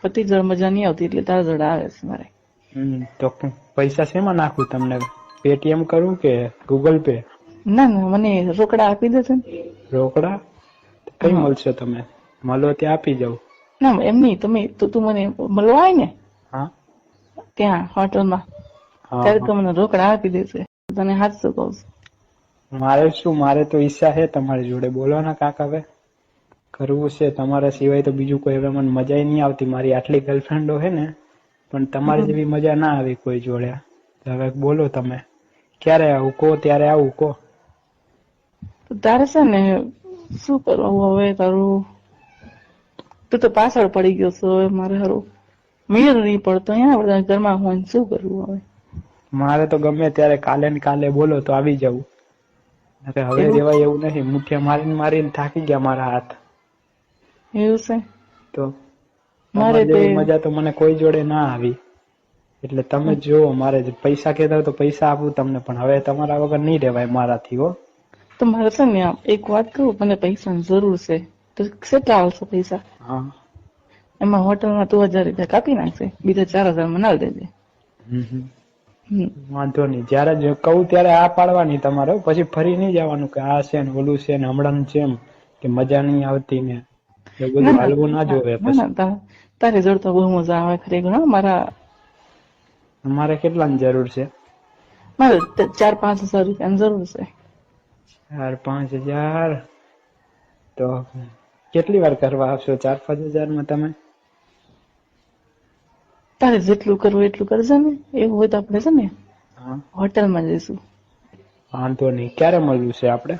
પતિ જળ મજા નહીં આવતી એટલે તારા જળ આવે છે મારે. તો પૈસા શેમાં નાખું તમને? પેટીએમ કરું કે ગૂગલ પે ના ના મને રોકડા આપી દેશે ને. રોકડા? કઈ મળશે તમે? મળો ત્યાં આપી જાઉં. ના એમ નહીં તમે તો તું મને મળવા આય ને? હા. ત્યાં હોટલમાં. ત્યારે તો મને રોકડા આપી દેશે તને હાથ શું કહું મારે શું? મારે તો ઈચ્છા છે તમારી જોડે. બોલો ને કાક હવે. કરવું છે તમારા સિવાય તો બીજું કોઈ હવે મને મજા નહીં આવતી. મારી આટલી ગર્લફ્રેન્ડો હે ને પણ તમારી જેવી મજા ના આવી કોઈ જોડે. હવે બોલો તમે ક્યારે આવું? કહો ત્યારે આવું કહો તારે છે ને શું કરવું હવે તારું? તું તો પાછળ પડી ગયો છો હવે મારે હારું. મેળ નહીં પડતો અહીંયા બધા ઘરમાં હોય શું કરવું હવે? મારે તો ગમે ત્યારે કાલે ને કાલે બોલો તો આવી જવું હવે? રેવાય એવું નથી. મુઠ્યા મારીને મારીને થાકી ગયા મારા હાથ. એવું છે? તો મારે તે- મજા તો મને કોઈ જોડે ના આવી. એટલે તમે જો મારે પૈસા કહેતા હોય તો પૈસા આપું તમને પણ હવે તમારા વગર નહીં રહેવાય મારાથી હો. તો મારે છે ને એક વાત કહું મને પૈસાની જરૂર છે. તો કેટલા આવશે પૈસા? હા. એમાં હોટલમાં તું હજાર રૂપિયા કાપી નાખશે બીજા ચાર હજાર મનાવી દેજે હમ હમ. હમ. વાંધો નહીં. જ્યારે જે કહું ત્યારે આ પાડવાની તમારે પછી ફરી નહીં જવાનું કે આ છે ને ઓલું છે ને હમણાં છે એમ કે મજા નહીં આવતી ને. બધું હાલવું ના જોવે તારી બહુ મજા આવે ખરેખર મારા મારે કેટલાની જરૂર છે? મારે ચાર પાંચ હજાર રૂપિયાની જરૂર છે. ચાર પાંચ હજાર? તો કેટલી વાર કરવા આવશો? ચાર પાંચ હજારમાં તમે? તારે જેટલું કરવું એટલું કરજે ને એવું હોય તો આપણે છે ને હોટેલમાં જઈશું. વાંધો નહીં. ક્યારે મળવું છે આપણે?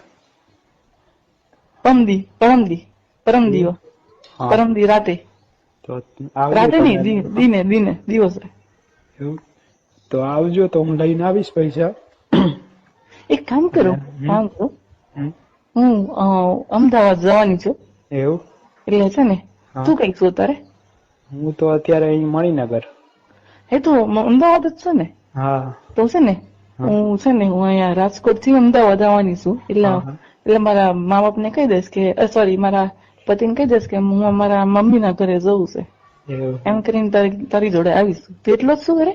પરમદી પરમદી પરમદી દિવસ. પરમ પરમદી રાતે. રાતે નહીં દિને દિને દિવસે. એવું? તો આવજો તો હું લઈને આવીશ પૈસા. એક કામ કરો કામ કરો. હું અમદાવાદ જવાની છું. એવું? એટલે છે ને તું કંઈક છો તારે? હું તો અત્યારે અહીં મણિનગર. એ તો અમદાવાદ જ છે ને? હા. તો છે ને હું. છે ને હું અહીંયા રાજકોટથી અમદાવાદ આવવાની છું. એટલે. એટલે મારા મા બાપ ને કહી દઈશ કે સોરી મારા પતિને કહી દઈશ કે હું અમારા મમ્મી ના ઘરે જવું છે એમ કરીને તારી જોડે આવીશ તું એટલો જ શું કરે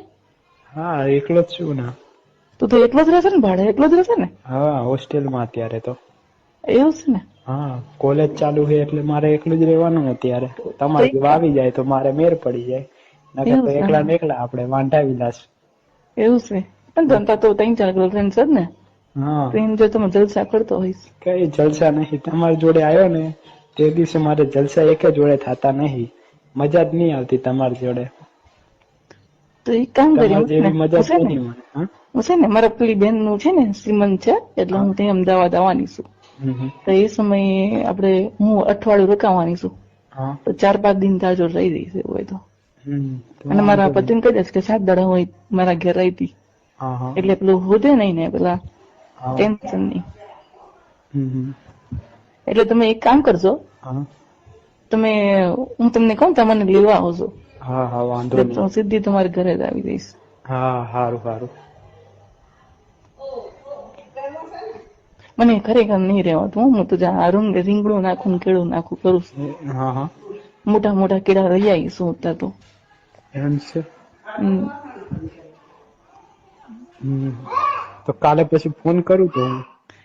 હા એકલો જ છું ના તું તો એકલો જ રહેશે ને ભાડે એકલો જ રહેશે ને હા હોસ્ટેલમાં અત્યારે તો એવું છે ને હા કોલેજ ચાલુ છે એટલે મારે એકલું જ રહેવાનું અત્યારે તમારે આવી જાય તો મારે મેર પડી જાય નકર તો એકલા ને એકલા આપણે વાંટાવી લાશ એવું છે પણ જનતા તો ત્રણ ચાર ગર્લફ્રેન્ડ છે ને હા તો જો તમે જલસા કરતો હોઈશ કઈ જલસા નહીં તમારી જોડે આવ્યો ને તે દિવસે મારે જલસા એક જોડે થતા નહીં. મજા જ નહીં આવતી તમારી જોડે. તો એક કામ કરી જેવી મજા છે ને નહીં મને હું? છે ને મારા પેલી બેનનું છે ને શ્રીમંત છે એટલે હું ત્યાં અમદાવાદ આવવાની છું. તો એ સમયે આપણે હું અઠવાડિયું રોકાવાની છું. તો ચાર પાંચ દિન ત્યાં જોડે રહી જઈશ એવું હોય તો. અને મારા. પતિને કહી દઈશ કે સાત દાડા હોય મારા ઘેર રહી હતી. એટલે પેલું હોદે નહીં ને પેલા ટેન્શન નહીં. એટલે તમે એક કામ કરજો. તમે હું તમને કહું તમને લેવા આવજો. હા હા વાંધો નહીં. હું સીધી તમારી ઘરે જ આવી જઈશ. હા સારું સારું મને ખરેખર નહીં રહેવાતું હું. તો આ રૂમ રીંગણું નાખું કેળું નાખું કરું છું. હા હા. મોટા મોટા કેળા લઈ આવીશું અત્યારે તો. એમ છે. તો કાલે પછી ફોન કરું તો હું.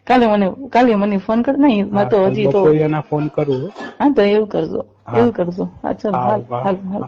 કાલે મને કાલે મને ફોન કર નહીં મારે તો હજી તો ફોન કરું. હા તો એવું કરજો એવું કરજો. હા ચાલો હાલ હાલ હાલ.